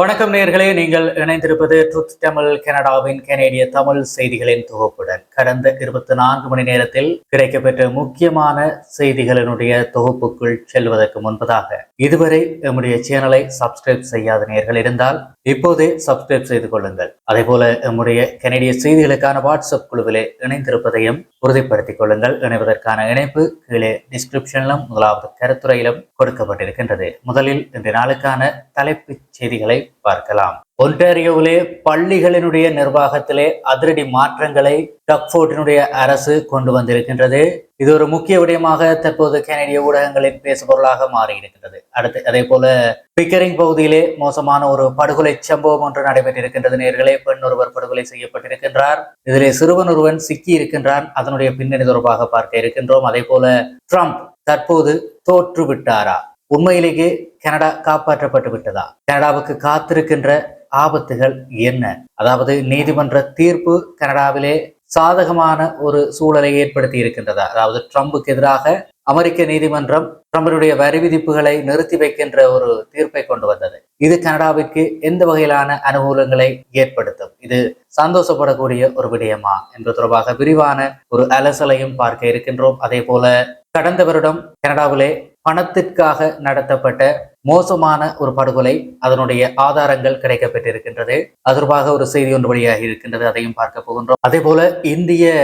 வணக்கம் நேர்களே நீங்கள் இணைந்திருப்பது ட்ரூத் தமிழ் கனடாவின் கனேடிய தமிழ் செய்திகளின் தொகுப்புடன். கடந்த இருபத்தி நான்கு மணி நேரத்தில் கிடைக்கப்பெற்ற முக்கியமான செய்திகளினுடைய தொகுப்புக்குள் செல்வதற்கு முன்பதாக இதுவரை நம்முடைய சேனலை சப்ஸ்கிரைப் செய்யாத நேர்கள் இருந்தால் இப்போதே சப்ஸ்கிரைப் செய்து கொள்ளுங்கள். அதே போல நம்முடைய கனேடிய செய்திகளுக்கான வாட்ஸ்அப் குழுவிலே இணைந்திருப்பதையும் உறுதிப்படுத்திக் கொள்ளுங்கள். இணைவதற்கான இணைப்பு கீழே டிஸ்கிரிப்ஷனிலும் முதலாவது கருத்துறையிலும் கொடுக்கப்பட்டிருக்கின்றது. முதலில் இன்றைய நாளுக்கான தலைப்புச் செய்திகளை பார்க்கலாம். ஒன்டாரியோவிலே பள்ளிகளினுடைய நிர்வாகத்திலே அதிரடி மாற்றங்களை டக்ஃபோர்டினுடைய அரசு கொண்டு வந்திருக்கின்றது. இது ஒரு முக்கிய விடயமாக தற்போது கனடிய ஊடகங்களின் பேசுபொருளாக மாறியிருக்கின்றது. அடுத்து அதே போல பிக்கரிங் பகுதியிலே மோசமான ஒரு படுகொலை சம்பவம் ஒன்று நடைபெற்றிருக்கின்றது. நேர்களே பெண் ஒருவர் படுகொலை செய்யப்பட்டிருக்கின்றார். இதிலே சிறுவன் ஒருவன் சிக்கி இருக்கின்றான். அதனுடைய பின்னணி தொடர்பாக பார்க்க இருக்கின்றோம். அதே போல ட்ரம்ப் தற்போது தோற்றுவிட்டாரா உண்மையிலேயே கனடா காப்பாற்றப்பட்டு விட்டதா? கனடாவுக்கு காத்திருக்கின்ற ஆபத்துகள் என்ன? அதாவது நீதிமன்ற தீர்ப்பு கனடாவிலே சாதகமான ஒரு சூழலை ஏற்படுத்தி இருக்கின்றதா? அதாவது ட்ரம்புக்கு எதிராக அமெரிக்க நீதிமன்றம் ட்ரம்பினுடைய வரி விதிப்புகளை நிறுத்தி வைக்கின்ற ஒரு தீர்ப்பை கொண்டு வந்தது. இது கனடாவிற்கு எந்த வகையிலான அனுகூலங்களை ஏற்படுத்தும்? இது சந்தோஷப்படக்கூடிய ஒரு விடயமா? என்பது தொடர்பாக விரிவான ஒரு அலசலையும் பார்க்க இருக்கின்றோம். அதே போல கடந்த வருடம் கனடாவிலே பணத்திற்காக நடத்தப்பட்ட மோசமான ஒரு படுகொலை அதனுடைய ஆதாரங்கள் கிடைக்கப்பட்டிருக்கின்றது அதற்காக ஒரு செய்தி ஒன்று வழியாகி இருக்கின்றது. அதையும் பார்க்க போகின்றோம். அதே போல இந்திய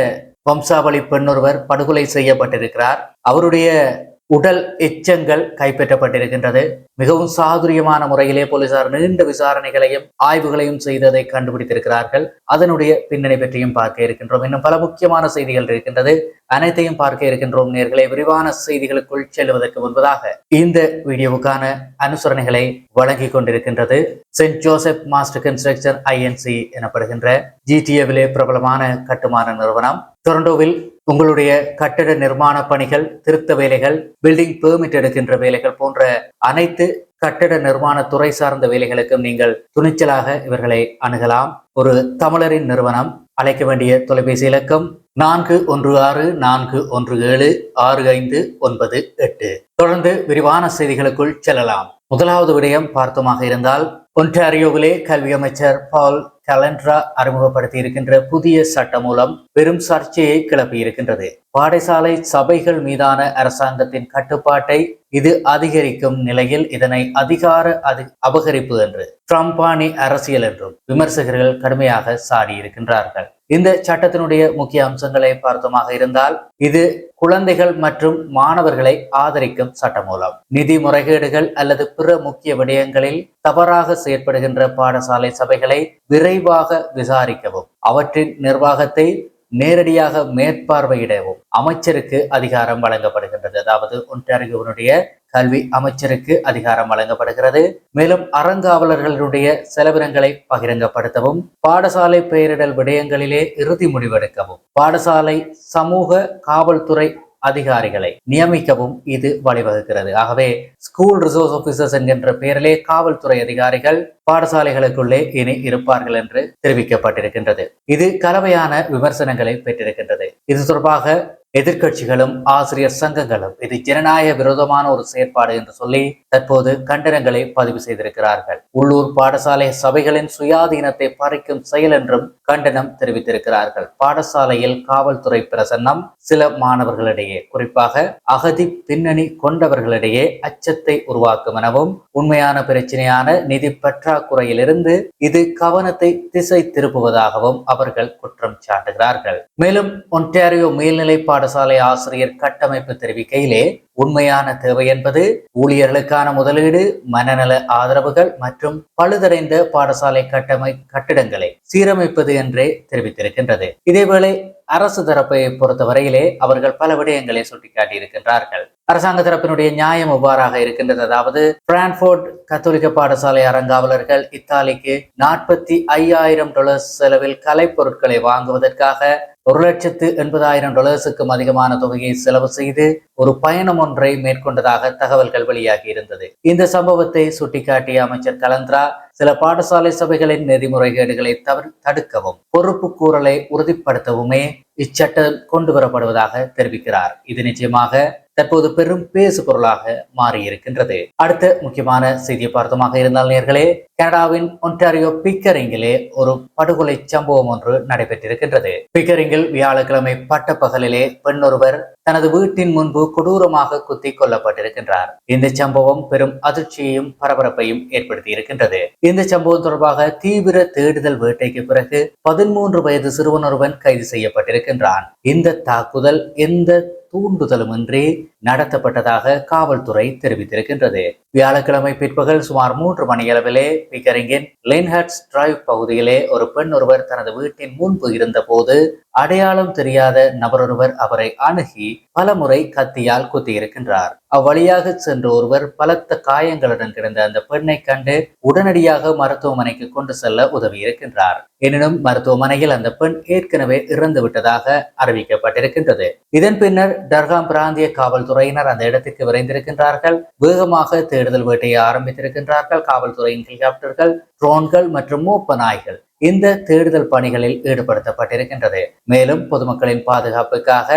வம்சாவளி பெண்ணொருவர் படுகொலை செய்யப்பட்டிருக்கிறார். அவருடைய உடல் எச்சங்கள் கைப்பற்றப்பட்டிருக்கின்றது. மிகவும் சாதுரியமான முறையிலே போலீசார் நீண்ட விசாரணைகளையும் ஆய்வுகளையும் செய்ததை கண்டுபிடித்திருக்கிறார்கள். அதனுடைய பின்னணி பற்றியும் பார்க்க இருக்கின்றோம். இன்னும் பல முக்கியமான செய்திகள் இருக்கின்றது. அனைத்தையும் பார்க்க இருக்கின்றோம். நேர்களை விரிவான செய்திகளுக்குள் செல்வதற்கு முன்பதாக இந்த வீடியோவுக்கான அனுசரணைகளை வழங்கி கொண்டிருக்கின்றது. Saint Joseph Master Construction INC எனப்படுகின்ற ஜிடிஏவிலே பிரபலமான கட்டுமான நிறுவனம். டொரண்டோவில் உங்களுடைய கட்டட நிர்மாண பணிகள் திருத்த வேலைகள் பில்டிங் பெர்மிட் எடுக்கின்ற வேலைகள் போன்ற அனைத்து கட்டட நிர்மாண துறை சார்ந்த வேலைகளுக்கும் நீங்கள் துணிச்சலாக இவர்களை அணுகலாம். ஒரு தமிழரின் நிறுவனம். அழைக்க வேண்டிய தொலைபேசி இலக்கம் நான்கு ஒன்று ஆறு நான்கு ஒன்று ஏழு ஆறு ஐந்து ஒன்பது எட்டு. தொடர்ந்து விரிவான செய்திகளுக்குள் செல்லலாம். முதலாவது விடயம் பார்த்தோமாக இருந்தால் ஒன்டாரியோவிலே கல்வி அமைச்சர் பால் கலண்ட்ரா அறிமுகப்படுத்தி இருக்கின்ற புதிய சட்டம் மூலம் பெரும் சர்ச்சையை கிளப்பி இருக்கின்றது. பாடசாலை சபைகள் மீதான அரசாங்கத்தின் கட்டுப்பாட்டை இது அதிகரிக்கும் நிலையில் இதனை அதிகார அதி அபகரிப்பு என்று ட்ரம்பானி அரசியல் என்றும் விமர்சகர்கள் கடுமையாக சாடி இருக்கின்றார்கள். இந்த சட்டத்தினுடைய முக்கிய அம்சங்களை பார்த்தமாக இருந்தால் இது குழந்தைகள் மற்றும் மாணவர்களை ஆதரிக்கும் சட்டம் மூலம். நிதி முறைகேடுகள் அல்லது பிற முக்கிய விடயங்களில் தவறாக செயற்படுகின்ற பாடசாலை சபைகளை விரைவாக விசாரிக்கவும். அவற்றின் நிர்வாகத்தை நேரடியாக மேற்பார்வையிடவும். அமைச்சருக்கு அதிகாரம் வழங்கப்படுகின்றது. அதாவது ஒன்டாரியோவினுடைய கல்வி அமைச்சருக்கு அதிகாரம் வழங்கப்படுகிறது. மேலும் அறங்காவலர்களுடைய செலவினங்களை பகிரங்கப்படுத்தவும் பாடசாலை பெயரிடல் விடயங்களிலே இறுதி முடிவெடுக்கவும் பாடசாலை சமூக காவல்துறை அதிகாரிகளை நியமிக்கவும் இது வழிவகுக்கிறது. ஆகவே ஸ்கூல் ரிசோர்ஸ் ஆபீசர்ஸ் என்கின்ற பெயரிலே காவல்துறை அதிகாரிகள் பாடசாலைகளுக்குள்ளே இனி இருப்பார்கள் என்று தெரிவிக்கப்பட்டிருக்கின்றது. இது கலவையான விமர்சனங்களை பெற்றிருக்கின்றது. இது தொடர்பாக எதிர்க்கட்சிகளும் ஆசிரியர் சங்கங்களும் இது ஜனநாயக விரோதமான ஒரு செயற்பாடு என்று சொல்லி தற்போது கண்டனங்களை பதிவு செய்திருக்கிறார்கள். உள்ளூர் பாடசாலை சபைகளின் சுயாதீனத்தை பறிக்கும் செயல் என்றும் கண்டனம் தெரிவித்திருக்கிறார்கள். பாடசாலையில் காவல்துறை பிரசன்னம் சில மாணவர்களிடையே குறிப்பாக அகதி பின்னணி கொண்டவர்களிடையே அச்சத்தை உருவாக்கும் எனவும் உண்மையான பிரச்சனையான நிதி பற்றாக்குறையிலிருந்து இது கவனத்தை திசை திருப்புவதாகவும் அவர்கள் குற்றம் சாட்டுகிறார்கள். மேலும் ஒன்டாரியோ மேல்நிலை பாடசாலை ஆசிரியர் கட்டமைப்பு தெரிவிக்கையிலே உண்மையான தேவை என்பது ஊழியர்களுக்கான முதலீடு மனநல ஆதரவுகள் மற்றும் பழுதடைந்த பாடசாலை கட்டமை கட்டிடங்களை சீரமைப்பது என்றே தெரிவித்திருக்கின்றது. இதேவேளை அரசு தரப்பை பொறுத்தவரையிலே அவர்கள் பல விடயங்களை சுட்டிக்காட்டியிருக்கின்றார்கள். அரசாங்க தரப்பினுடைய நியாயம் எவ்வாறாக இருக்கின்றது? அதாவது பிரான்ஃபோர்ட் கத்தோலிக்க பாடசாலை அறங்காவலர்கள் இத்தாலிக்கு நாற்பத்தி ஐயாயிரம் டாலர் செலவில் கலைப்பொருட்களை வாங்குவதற்காக ஒரு லட்சத்து எண்பதாயிரம் டாலர்ஸுக்கும் அதிகமான தொகையை செலவு செய்து ஒரு பயணம் ஒன்றை மேற்கொண்டதாக தகவல்கள் வெளியாகி இருந்தது. இந்த சம்பவத்தை சுட்டிக்காட்டிய அமைச்சர் கலந்திரா சில பாடசாலை சபைகளின் நெறிமுறைகேடுகளை தவிர தடுக்கவும் பொறுப்பு கூறலை உறுதிப்படுத்தவுமே இச்சட்டம் கொண்டு வரப்படுவதாக தெரிவிக்கிறார். இது நிச்சயமாக தற்போது பெரும் பேசு பொருளாக மாறி இருக்கின்றது அடுத்த முக்கியமான செய்தியை பார்த்தமாக இருந்தால் நேர்களே கனடாவின் ஒன்டாரியோ பிக்கரிங்கிலே ஒரு படுகொலை சம்பவம் ஒன்று நடைபெற்றிருக்கின்றது. பிக்கரிங்கில் வியாழக்கிழமை பட்டப்பகலிலே பெண்ணொருவர் தனது வீட்டின் முன்பு கொடூரமாக குத்தி கொல்லப்பட்டிருக்கின்றார். இந்த சம்பவம் பெரும் அதிர்ச்சியையும் பரபரப்பையும் ஏற்படுத்தி இருக்கின்றது இந்த சம்பவம் தொடர்பாக தீவிர தேடுதல் வேட்டைக்கு பிறகு பதிமூன்று வயது சிறுவனொருவன் கைது செய்யப்பட்டிருக்கின்றான். இந்த தாக்குதல் எந்த தூண்டுதலுமின்றி நடத்தப்பட்டதாக காவல்துறை தெரிவித்திருக்கின்றது. வியாழக்கிழமை பிற்பகல் சுமார் மூன்று மணியளவிலே பிகரிங்கின் லின்ஹட்ஸ் டிரைவ் பகுதியிலே ஒரு பெண் ஒருவர் தனது வீட்டின் முன்பு இருந்தபோது அடையாளம் தெரியாத நபரொருவர் அவரை அணுகி பலமுறை கத்தியால் குத்தியிருக்கின்றார். அவ்வழியாக சென்ற ஒருவர் பலத்த காயங்களுடன் கிடந்த அந்த பெண்ணை கண்டு உடனடியாக மருத்துவமனைக்கு கொண்டு செல்ல உதவி இருக்கின்றார் எனினும் மருத்துவமனையில் அந்த பெண் ஏற்கனவே இறந்து விட்டதாக அறிவிக்கப்பட்டிருக்கின்றது. இதன் பின்னர் டர்காம் பிராந்திய காவல்துறையினர் அந்த இடத்திற்கு விரைந்திருக்கின்றார்கள். வேகமாக தேடுதல் வேட்டையை ஆரம்பித்திருக்கின்றார்கள். காவல்துறையின் ஹெலிகாப்டர்கள் ட்ரோன்கள் மற்றும் மூப்ப நாய்கள் இந்த தேடுதல் பணிகளில் ஈடுபடுத்தப்பட்டிருக்கின்றது. மேலும் பொதுமக்களின் பாதுகாப்புக்காக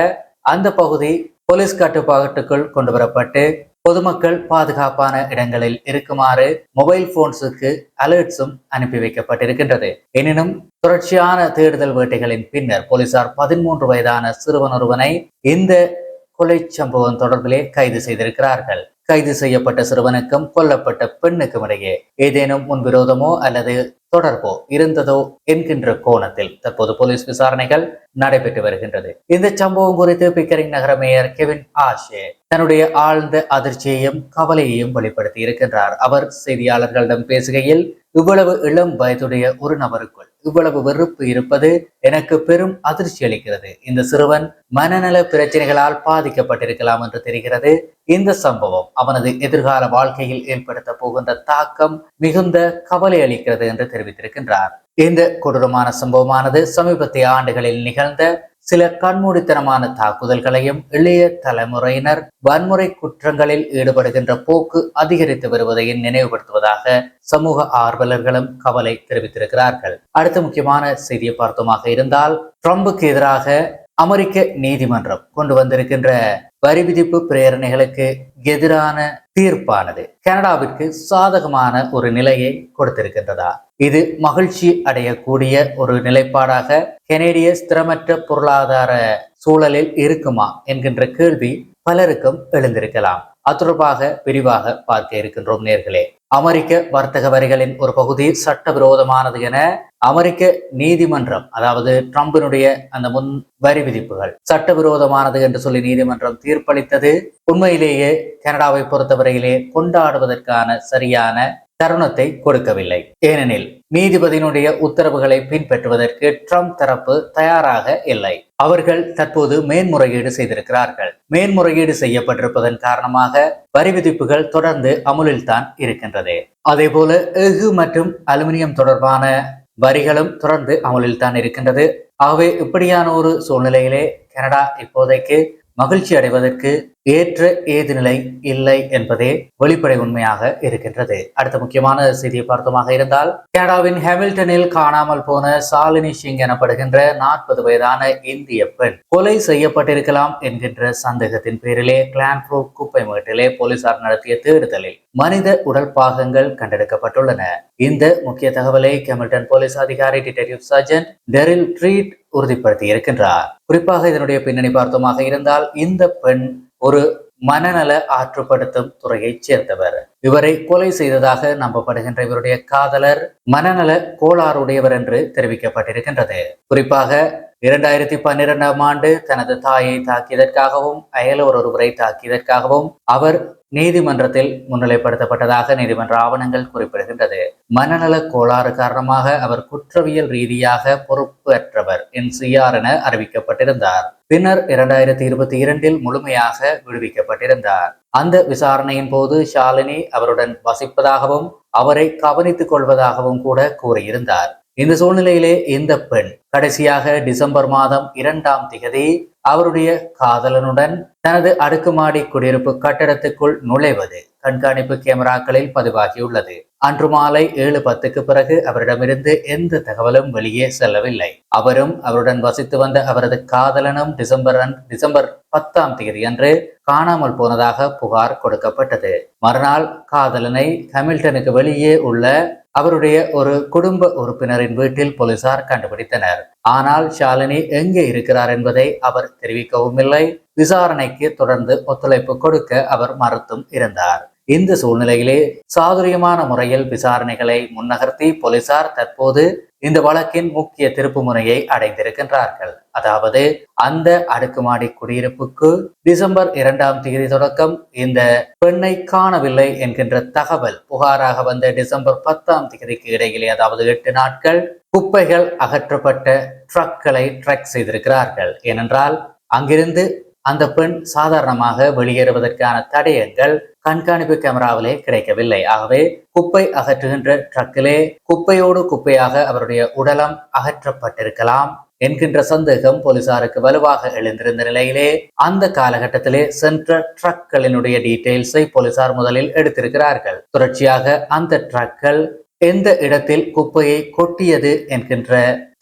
அந்த பகுதி போலீஸ் கட்டுப்பாட்டுக்குள் கொண்டு வரப்பட்டு பொதுமக்கள் பாதுகாப்பான இடங்களில் இருக்குமாறு மொபைல் போன்ஸுக்கு அலர்ட்ஸும் அனுப்பி வைக்கப்பட்டிருக்கின்றது. எனினும் தொடர்ச்சியான தேடுதல் வேட்டைகளின் பின்னர் போலீசார் பதிமூன்று வயதான சிறுவன் ஒருவனை இந்த கொலை சம்பவம் தொடர்பிலே கைது செய்திருக்கிறார்கள். கைது செய்யப்பட்ட சிறுவனுக்கும் கொல்லப்பட்ட பெண்ணுக்கும் இடையே ஏதேனும் முன்விரோதமோ அல்லது தொடர்போ இருந்ததோ என்கின்ற கோணத்தில் தற்போது போலீஸ் விசாரணைகள் நடைபெற்று வருகின்றது. இந்த சம்பவம் குறித்து பிக்கரிங் நகர மேயர் கெவின் ஆஷே தன்னுடைய ஆழ்ந்த அதிர்ச்சியையும் கவலையையும் வெளிப்படுத்தி இருக்கின்றார். அவர் செய்தியாளர்களிடம் பேசுகையில் இவ்வளவு இளம் வயதுடைய ஒரு நபருக்குள் இவ்வளவு வெறுப்பு இருப்பது எனக்கு பெரும் அதிர்ச்சி அளிக்கிறது. இந்த சிறுவன் மனநல பிரச்சனைகளால் பாதிக்கப்பட்டிருக்கலாம் என்று தெரிகிறது. இந்த சம்பவம் அவனது எதிர்கால வாழ்க்கையில் ஏற்படுத்த போகின்ற தாக்கம் மிகுந்த கவலை அளிக்கிறது என்று தெரிவித்தார். தெரிவித்திருக்கின்றார். இந்த கொடூரமான சம்பவமானது சமீபத்திய ஆண்டுகளில் நிகழ்ந்த சில கண்மூடித்தனமான தாக்குதல்களையும் இளைய தலைமுறையினர் வன்முறை குற்றங்களில் ஈடுபடுகின்ற போக்கு அதிகரித்து வருவதையும் நினைவுபடுத்துவதாக சமூக ஆர்வலர்களும் கவலை தெரிவித்திருக்கிறார்கள். அடுத்த முக்கியமான செய்தியை பார்த்தோமாக இருந்தால் ட்ரம்புக்கு எதிராக அமெரிக்க நீதிமன்றம் கொண்டு வந்திருக்கின்ற வரி விதிப்பு பிரேரணைகளுக்கு எதிரான தீர்ப்பானது கனடாவிற்கு சாதகமான ஒரு நிலையை கொடுத்திருக்கின்றதா? இது மகிழ்ச்சி அடையக்கூடிய ஒரு நிலைப்பாடாக கெனேடிய ஸ்திரமற்ற பொருளாதார சூழலில் இருக்குமா என்கின்ற கேள்வி பலருக்கும் எழுந்திருக்கலாம். அத்துடர்பாக விரிவாக பார்க்க இருக்கின்றோம் நேர்களே. அமெரிக்க வர்த்தக வரிகளின் ஒரு பகுதி சட்டவிரோதமானது என அமெரிக்க நீதிமன்றம் அதாவது ட்ரம்பினுடைய அந்த முன் வரி விதிப்புகள் சட்டவிரோதமானது என்று சொல்லி நீதிமன்றம் தீர்ப்பளித்தது உண்மையிலேயே கனடாவை பொறுத்தவரையிலே கொண்டாடுவதற்கான சரியான தருணத்தை கொடுக்கவில்லை. ஏனெனில் நீதிபதியினுடைய உத்தரவுகளை பின்பற்றுவதற்கு ட்ரம்ப் தரப்பு தயாராக இல்லை. அவர்கள் தற்போது மேன்முறையீடு செய்திருக்கிறார்கள். மேன்முறையீடு செய்யப்பட்டிருப்பதன் காரணமாக வரி விதிப்புகள் தொடர்ந்து அமுலில் தான் இருக்கின்றது. அதே போல எஃகு மற்றும் அலுமினியம் தொடர்பான வரிகளும் தொடர்ந்து அமலில் தான் இருக்கின்றது. ஆகவே இப்படியான ஒரு சூழ்நிலையிலே கனடா இப்போதைக்கு மகிழ்ச்சி அடைவதற்கு ஏற்ற ஏது நிலை இல்லை என்பதே வெளிப்படை உண்மையாக இருக்கின்றது. அடுத்த முக்கியமான செய்தியை பார்த்தமாக இருந்தால் கனடாவின் ஹாமில்டனில் காணாமல் போன சாலினி சிங் எனப்படுகின்ற நாற்பது வயதான இந்திய பெண் கொலை செய்யப்பட்டிருக்கலாம் என்கின்ற சந்தேகத்தின் பேரிலே கிளான்ப்ரோ குப்பை மேட்டிலே போலீசார் நடத்திய தேடுதலில் மனித உடல் பாகங்கள் கண்டெடுக்கப்பட்டுள்ளன. இந்த முக்கிய தகவலை கெமில்டன் போலீஸ் அதிகாரி டிடெக்டிவ் சர்ஜன் டெரில் ட்ரீட் உறுதிப்படுத்தி இருக்கின்றார் குறிப்பாக இதனுடைய பின்னணி பார்த்தோமாக இருந்தால் இந்த பெண் ஒரு மனநல ஆற்றுப்படுத்தும் துறையைச் சேர்ந்தவர். இவரை கொலை செய்ததாக நம்பப்படுகின்ற இவருடைய காதலர் மனநல கோளாறுடையவர் என்று தெரிவிக்கப்பட்டிருக்கின்றது. குறிப்பாக இரண்டாயிரத்தி பன்னிரெண்டாம் ஆண்டு தனது தாயை தாக்கியதற்காகவும் அயலவர் ஒருவரை தாக்கியதற்காகவும் அவர் நீதிமன்றத்தில் முன்னிலைப்படுத்தப்பட்டதாக நீதிமன்ற ஆவணங்கள் குறிப்பிடுகின்றது. மனநல கோளாறு காரணமாக அவர் குற்றவியல் ரீதியாக பொறுப்பற்றவர் என்சிஆர் என அறிவிக்கப்பட்டிருந்தார். பின்னர் இரண்டாயிரத்தி இருபத்தி இரண்டில் முழுமையாக விடுவிக்கப்பட்டிருந்தார். அந்த விசாரணையின் போது ஷாலினி அவருடன் வசிப்பதாகவும் அவரை கவனித்துக் கொள்வதாகவும் கூட கூறியிருந்தார். இந்த சூழ்நிலையிலே இந்த பெண் கடைசியாக டிசம்பர் மாதம் இரண்டாம் திகதி அவருடைய காதலனுடன் தனது அடுக்குமாடி குடியிருப்பு கட்டடத்துக்குள் நுழைவது கண்காணிப்பு கேமராக்களில் பதிவாகியுள்ளது. அன்று மாலை ஏழு பத்துக்கு பிறகு அவரிடமிருந்து எந்த தகவலும் வெளியே செல்லவில்லை. அவரும் அவருடன் வசித்து வந்த அவரது காதலனும் டிசம்பர் டிசம்பர் பத்தாம் தேதி அன்று காணாமல் போனதாக புகார் கொடுக்கப்பட்டது. மறுநாள் காதலனை ஹமில்டனுக்கு வெளியே உள்ள அவருடைய ஒரு குடும்ப உறுப்பினரின் வீட்டில் போலீசார் கண்டுபிடித்தனர். ஆனால் ஷாலினி எங்கே இருக்கிறார் என்பதை அவர் தெரிவிக்கவும் இல்லை. விசாரணைக்கு தொடர்ந்து ஒத்துழைப்பு கொடுக்க அவர் மறுத்தும் இருந்தார். இந்த சூழ்நிலையிலே சாதுரியமான முறையில் விசாரணைகளை முன்னகர்த்தி போலீசார் தற்போது இந்த வழக்கின் முக்கிய திருப்பு முறையை அடைந்திருக்கின்றார்கள். அதாவது அந்த அடுக்குமாடி குடியிருப்புக்கு டிசம்பர் இரண்டாம் தேதி தொடக்கம் இந்த பெண்ணை காணவில்லை என்கின்ற தகவல் புகாராக வந்த டிசம்பர் பத்தாம் தேதிக்கு இடையிலே அதாவது எட்டு நாட்கள் குப்பைகள் அகற்றப்பட்ட ட்ரக்களை ட்ரக் செய்திருக்கிறார்கள். ஏனென்றால் அங்கிருந்து அந்த பெண் சாதாரணமாக வெளியேறுவதற்கான தடயங்கள் கண்காணிப்பு கேமராவிலே கிடைக்கவில்லை. ஆகவே குப்பை அகற்றுகின்ற ட்ரக்கிலே குப்பையோடு குப்பையாக அவருடைய உடலம் அகற்றப்பட்டிருக்கலாம் என்கின்ற சந்தேகம் போலீசாருக்கு வலுவாக எழுந்திருந்த நிலையிலே அந்த காலகட்டத்திலே சென்ற ட்ரக்களினுடைய டீட்டெயில்ஸை போலீசார் முதலில் எடுத்திருக்கிறார்கள். தொடர்ச்சியாக அந்த ட்ரக்கள் எந்த இடத்தில் குப்பையை கொட்டியது என்கின்ற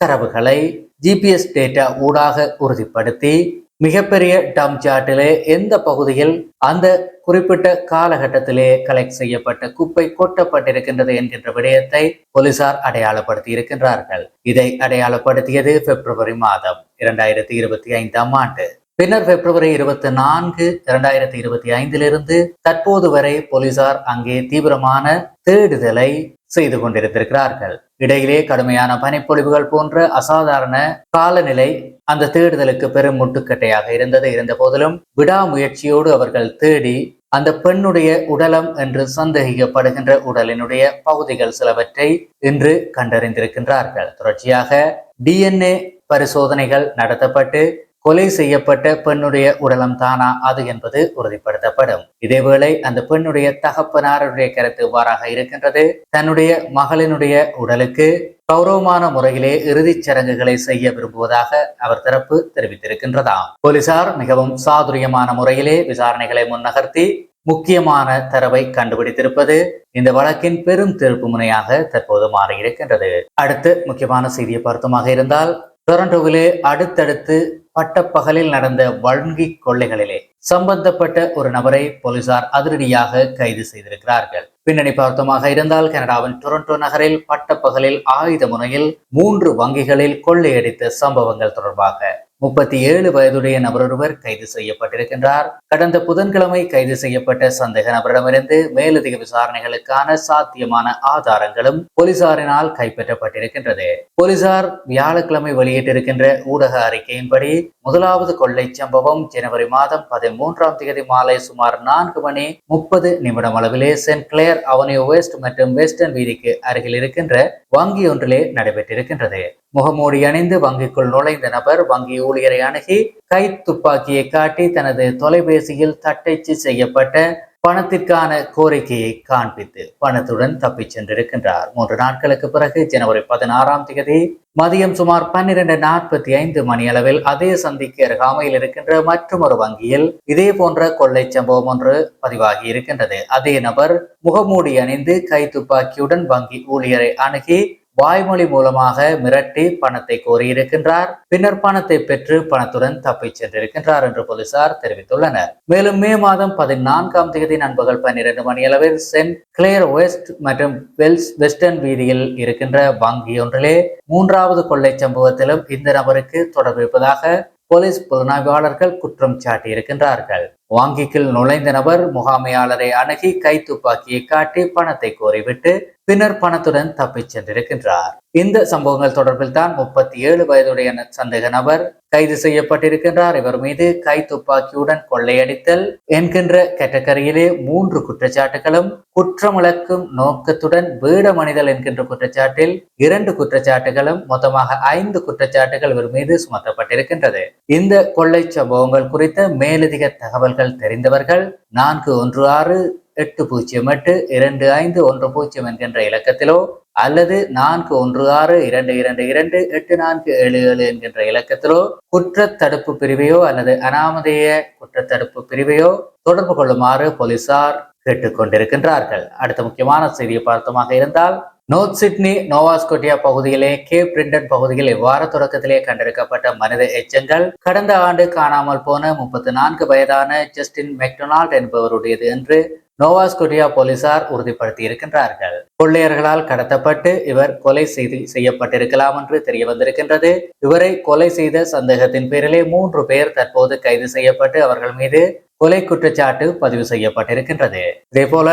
தரவுகளை ஜிபிஎஸ் டேட்டா ஊடாக உறுதிப்படுத்தி மிகப்பெரிய டம் சார்ட்டிலே எந்த பகுதியில் அந்த குறிப்பிட்ட காலகட்டத்திலே கலெக்ட் செய்யப்பட்ட குப்பை கொட்டப்பட்டிருக்கின்றது என்கின்ற விடயத்தை போலீசார் அடையாளப்படுத்தி இருக்கின்றார்கள். இதை அடையாளப்படுத்தியது பிப்ரவரி மாதம் இரண்டாயிரத்தி இருபத்தி ஐந்தாம் ஆண்டு. பின்னர் பிப்ரவரி இருபத்தி நான்கு இரண்டாயிரத்தி இருபத்தி ஐந்திலிருந்து தற்போது வரை போலீசார் அங்கே தீவிரமான தேடுதலை செய்து கொண்டிருந்திருக்கிறார்கள். இடையிலே கடுமையான பனிப்பொழிவுகள் போன்ற அசாதாரண காலநிலை அந்த தேடுதலுக்கு பெரும் முட்டுக்கட்டையாக இருந்தது. இருந்த போதிலும் விடாமுயற்சியோடு அவர்கள் தேடி அந்த பெண்ணுடைய உடலம் என்று சந்தேகிக்கப்படுகின்ற உடலினுடைய பகுதிகள் சிலவற்றை இன்று கண்டறிந்திருக்கின்றார்கள். தொடர்ச்சியாக டிஎன்ஏ பரிசோதனைகள் நடத்தப்பட்டு கொலை செய்யப்பட்ட பெண்ணுடைய உடலம் தானா? அது என்பது உறுதிப்படுத்தப்படும். இதேவேளை அந்த பெண்ணுடைய தகப்பனாருடைய கருத்து இவ்வாறாக இருக்கின்றது. தன்னுடைய மகளினுடைய உடலுக்கு கௌரவமான முறையிலே இறுதிச் சடங்குகளை செய்ய விரும்புவதாக அவர் தரப்பு தெரிவித்திருக்கின்றதாம். போலீசார் மிகவும் சாதுரியமான முறையிலே விசாரணைகளை முன்னகர்த்தி முக்கியமான தரவை கண்டுபிடித்திருப்பது இந்த வழக்கின் பெரும் திருப்பு முனையாக தற்போது மாறியிருக்கின்றது. அடுத்து முக்கியமான செய்தியை பார்த்தமாக இருந்தால் டொரண்டோவிலே அடுத்தடுத்து பட்டப்பகலில் நடந்த வங்கி கொள்ளைகளிலே சம்பந்தப்பட்ட ஒரு நபரை போலீசார் அதிரடியாக கைது செய்திருக்கிறார்கள். பின்னணி பார்த்தமாக இருந்தால் கனடாவின் டொரண்டோ நகரில் பட்டப்பகலில் ஆயுத முனையில் மூன்று வங்கிகளில் கொள்ளையடித்த சம்பவங்கள் தொடர்பாக முப்பத்தி ஏழு வயதுடைய நபரொருவர் கைது செய்யப்பட்டிருக்கின்றார். கடந்த புதன்கிழமை கைது செய்யப்பட்ட சந்தேக நபரிடமிருந்து மேலதிக விசாரணைகளுக்கான சாத்தியமான ஆதாரங்களும் போலீசாரினால் கைப்பற்றப்பட்டிருக்கின்றது. போலீசார் வியாழக்கிழமை வெளியிட்டிருக்கின்ற ஊடக அறிக்கையின்படி முதலாவது கொள்ளை சம்பவம் ஜனவரி மாதம் பதிமூன்றாம் தேதி மாலை சுமார் நான்கு மணி முப்பது நிமிடம் அளவிலே சென்ட் கிளேர் அவனியூ வெஸ்ட் மற்றும் வெஸ்டர்ன் வீதிக்கு அருகில் இருக்கின்ற வங்கி ஒன்றிலே நடைபெற்றிருக்கின்றது. முகமூடி அணிந்து வங்கிக்குள் நுழைந்த நபர் வங்கி ஊழியரை அணுகி கை துப்பாக்கியை காட்டி தனது தொலைபேசியில் தட்டச்சு செய்யப்பட்ட பணத்திற்கான கோரிக்கையை காண்பித்து பணத்துடன் தப்பிச் சென்றிருக்கின்றார். மூன்று நாட்களுக்கு பிறகு ஜனவரி பதினாறாம் தேதி மதியம் சுமார் பன்னிரண்டு நாற்பத்தி ஐந்து மணி அளவில் அதே சந்திக்கு அருகாமையில் இருக்கின்ற மற்றொரு வங்கியில் இதே போன்ற கொள்ளை சம்பவம் ஒன்று பதிவாகி இருக்கின்றது. அதே நபர் முகமூடி அணிந்து கை துப்பாக்கியுடன் வங்கி ஊழியரை அணுகி வாய்மொழி மூலமாக மிரட்டி பணத்தை கோரியிருக்கின்றார். பின்னர் பணத்தை பெற்று பணத்துடன் தப்பிச் சென்றிருக்கின்றார் என்று போலீசார் தெரிவித்துள்ளனர். மேலும் மே மாதம் பதினான்காம் தேதி நண்பகல் பன்னிரண்டு மணியளவில் சென்ட் கிளேர் வெஸ்ட் மற்றும் வெல்ஸ் வெஸ்டர்ன் வீதியில் இருக்கின்ற வங்கியொன்றிலே மூன்றாவது கொள்ளை சம்பவத்திலும் இந்த நபருக்கு தொடர்பு இருப்பதாக போலீஸ் புலனாய்வாளர்கள் குற்றம் சாட்டியிருக்கின்றார்கள். வாங்கிக்குள் நுழைந்த நபர் முகாமையாளரை அணுகி கை துப்பாக்கியை காட்டி பணத்தை கோரிவிட்டு பின்னர் பணத்துடன் தப்பிச் சென்றிருக்கின்றார். இந்த சம்பவங்கள் தொடர்பில் தான் முப்பத்தி ஏழு வயதுடைய சந்தேக நபர் கைது செய்யப்பட்டிருக்கின்றார். இவர் மீது கை துப்பாக்கியுடன் கொள்ளையடித்தல் என்கின்ற கேட்டகரியிலே மூன்று குற்றச்சாட்டுகளும் குற்றமிழக்கும் நோக்கத்துடன் வேடமணிதல் என்கின்ற குற்றச்சாட்டில் இரண்டு குற்றச்சாட்டுகளும் மொத்தமாக ஐந்து குற்றச்சாட்டுகள் இவர் மீது சுமத்தப்பட்டிருக்கின்றது. இந்த கொள்ளை சம்பவங்கள் குறித்த மேலதிக தகவல்கள் தெரிந்தவர்கள் நான்கு ஒன்று ஆறு எட்டு பூஜ்ஜியம் எட்டு இரண்டு ஐந்து ஒன்று பூஜ்ஜியம் என்கின்ற இலக்கத்திலோ அல்லது நான்கு ஒன்று ஆறு இரண்டு இரண்டு இரண்டு எட்டு நான்கு ஏழு ஏழு என்கின்ற இலக்கத்திலோ குற்ற தடுப்பு பிரிவையோ அல்லது அனாமதேய குற்றத்தடுப்பு பிரிவையோ தொடர்பு கொள்ளுமாறு போலீசார் கேட்டுக்கொண்டிருக்கின்றார்கள். அடுத்த முக்கியமான செய்தியை பார்த்தமாக இருந்தால் நோர்த் சிட்னி நோவாஸ்கோட்டியா பகுதியிலே கே பிரிண்டன் பகுதியில் இவ்வார தொடக்கத்திலே கண்டெடுக்கப்பட்ட மனித எச்சங்கள். கடந்த ஆண்டு காணாமல் போன முப்பத்தி நான்கு வயதான ஜஸ்டின் மெக்டொனால்ட் என்பவருடையது என்று நோவாஸ்கோட்டியா போலீசார் உறுதிப்படுத்தி இருக்கின்றார்கள் கொள்ளையர்களால் கடத்தப்பட்டு இவர் கொலை செய்து செய்யப்பட்டிருக்கலாம் என்று தெரிய வந்திருக்கின்றது இவரை கொலை செய்த சந்தேகத்தின் பேரிலே மூன்று பேர் தற்போது கைது செய்யப்பட்டு அவர்கள் மீது கொலை குற்றச்சாட்டு பதிவு செய்யப்பட்டிருக்கின்றது. இதே போல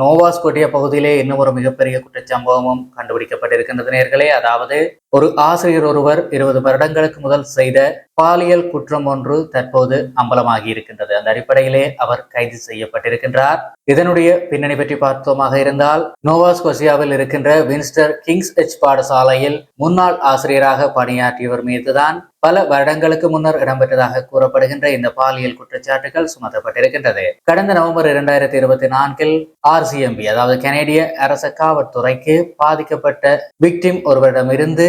நோவாஸ்கோட்டிய பகுதியிலே இன்னும் ஒரு மிகப்பெரிய குற்றச்சம்பவமும் கண்டுபிடிக்கப்பட்டிருக்கின்றது நேர்களே. அதாவது ஒரு ஆசிரியர் ஒருவர் இருபது வருடங்களுக்கு முதல் செய்த பாலியல் குற்றம் ஒன்று தற்போது அம்பலமாகி இருக்கின்றது அந்த அடிப்படையிலே அவர் கைது செய்யப்பட்டிருக்கின்றார். இதனுடைய பின்னணி பற்றி பார்த்தோமாக இருந்தால் நோவாஸ்கோசியாவில் இருக்கின்ற வின்ஸ்டர் கிங்ஸ் எச் பாடசாலையில் முன்னாள் ஆசிரியராக பணியாற்றியவர் மீதுதான் பல வருடங்களுக்கு முன்னர் இடம்பெற்றதாக கூறப்படுகின்ற இந்த பாலியல் குற்றச்சாட்டுகள் சுமத்தப்பட்டிருக்கின்றது. கடந்த நவம்பர் இரண்டாயிரத்தி இருபத்தி நான்கில் ஆர்சிஎம்பி அதாவது கனேடிய அரச காவல்துறைக்கு பாதிக்கப்பட்ட விக்டிம் ஒருவரிடமிருந்து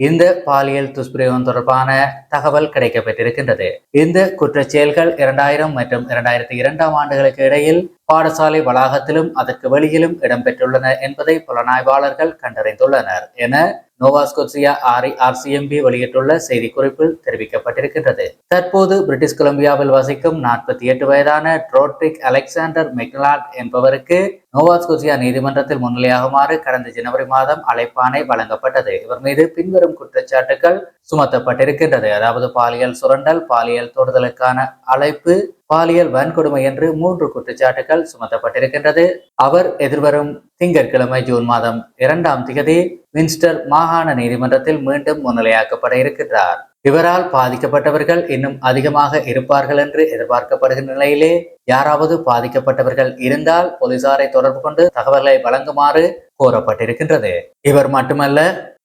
இந்த பாலியல் துஷ்பிரயோகம் தொடர்பான தகவல் கிடைக்கப்பட்டிருக்கின்றது இந்த குற்றச் செயல்கள் இரண்டாயிரம் மற்றும் இரண்டாயிரத்தி இரண்டாம் ஆண்டுகளுக்கு இடையில் பாடசாலை வளாகத்திலும் அதற்கு வெளியிலும் இடம்பெற்றுள்ளன என்பதை புலனாய்வாளர்கள் கண்டறிந்துள்ளனர் என நோவாஸ்கோசியா ஆரி ஆர்சிஎம்பி வெளியிட்டுள்ள செய்திக்குறிப்பில் தெரிவிக்கப்பட்டிருக்கின்றது. தற்போது பிரிட்டிஷ் கொலம்பியாவில் வசிக்கும் நாற்பத்தி எட்டு வயதான ட்ரோட்ரிக் அலெக்சாண்டர் மெக்லாட் என்பவருக்கு நோவாஸ்கோசியா நீதிமன்றத்தில் முன்னிலையாகுமாறு கடந்த ஜனவரி மாதம் அழைப்பானை வழங்கப்பட்டது. இவர் மீது பின்வரும் மீண்டும் குற்றச்சாட்டுகள் சுமத்தப்பட்டிருக்கின்றது. அதாவது பாலியல் சுரண்டல் பாலியல் தொடுதலுக்கான அழைப்பு பாலியல் வன்கொடுமை என்று மூன்று குற்றச்சாட்டுகள் சுமத்தப்பட்டிருக்கின்றது. அவர் எதிர்வரும் திங்கட்கிழமை ஜூன் மாதம் இரண்டாம் திகதி மின்ஸ்டர் மாகாண நீதிமன்றத்தில் மீண்டும் முன்னிலையாக்கப்பட இருக்கின்றார். இவரால் பாதிக்கப்பட்டவர்கள் இன்னும் அதிகமாக இருப்பார்கள் என்று எதிர்பார்க்கப்படுகின்ற நிலையிலே யாராவது பாதிக்கப்பட்டவர்கள் இருந்தால் போலீசாரை தொடர்பு கொண்டு தகவல்களை வழங்குமாறு கோரப்பட்டிருக்கின்றது. இவர் மட்டுமல்ல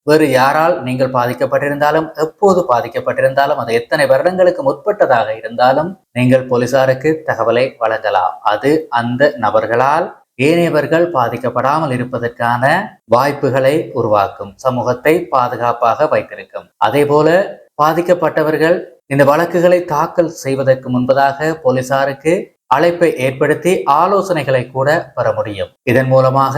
வேறு யாரால் நீங்கள் பாதிக்கப்பட்டிருந்தாலும் எப்போது பாதிக்கப்பட்டிருந்தாலும் அது எத்தனை வருடங்களுக்கு முற்பட்டதாக இருந்தாலும் நீங்கள் போலீசாருக்கு தகவலை வழங்கலாம். அது அந்த நபர்களால் ஏனையவர்கள் பாதிக்கப்படாமல் இருப்பதற்கான வாய்ப்புகளை உருவாக்கும் சமூகத்தை பாதுகாப்பாக வைத்திருக்கும். அதே போல பாதிக்கப்பட்டவர்கள் இந்த வழக்குகளை தாக்கல் செய்வதற்கு முன்பதாக போலீசாருக்கு அழைப்பை ஏற்படுத்தி ஆலோசனைகளை கூட பெற முடியும். இதன் மூலமாக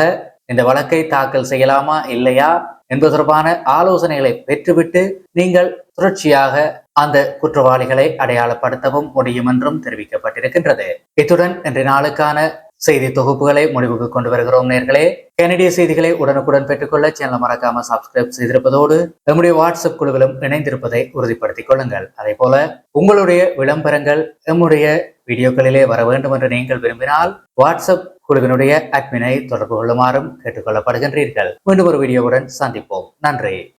இந்த வழக்கை தாக்கல் செய்யலாமா இல்லையா என்பது தொடர்பான ஆலோசனைகளை பெற்றுவிட்டு நீங்கள் தொடர்ச்சியாக அந்த குற்றவாளிகளை அடையாளப்படுத்தவும் முடியும் என்றும் தெரிவிக்கப்பட்டிருக்கின்றது. இத்துடன் இன்றைய நாளுக்கான செய்தி தொகுப்புகளை முடிவுக்கு கொண்டு வருகிறோம் நேர்களே. கனடிய செய்திகளை உடனுக்குடன் பெற்றுக்கொள்ள சேனலை மறக்காம சப்ஸ்கிரைப் செய்திருப்பதோடு நம்முடைய வாட்ஸ்அப் குழுவிலும் இணைந்திருப்பதை உறுதிப்படுத்திக் கொள்ளுங்கள். அதே போல உங்களுடைய விளம்பரங்கள் நம்முடைய வீடியோக்களிலே வர வேண்டும் என்று நீங்கள் விரும்பினால் வாட்ஸ்அப் குழுவினுடைய அட்மினை தொடர்பு கொள்ளுமாறும் கேட்டுக்கொள்ளப்படுகின்றீர்கள். மீண்டும் ஒரு வீடியோவுடன் சந்திப்போம். நன்றி.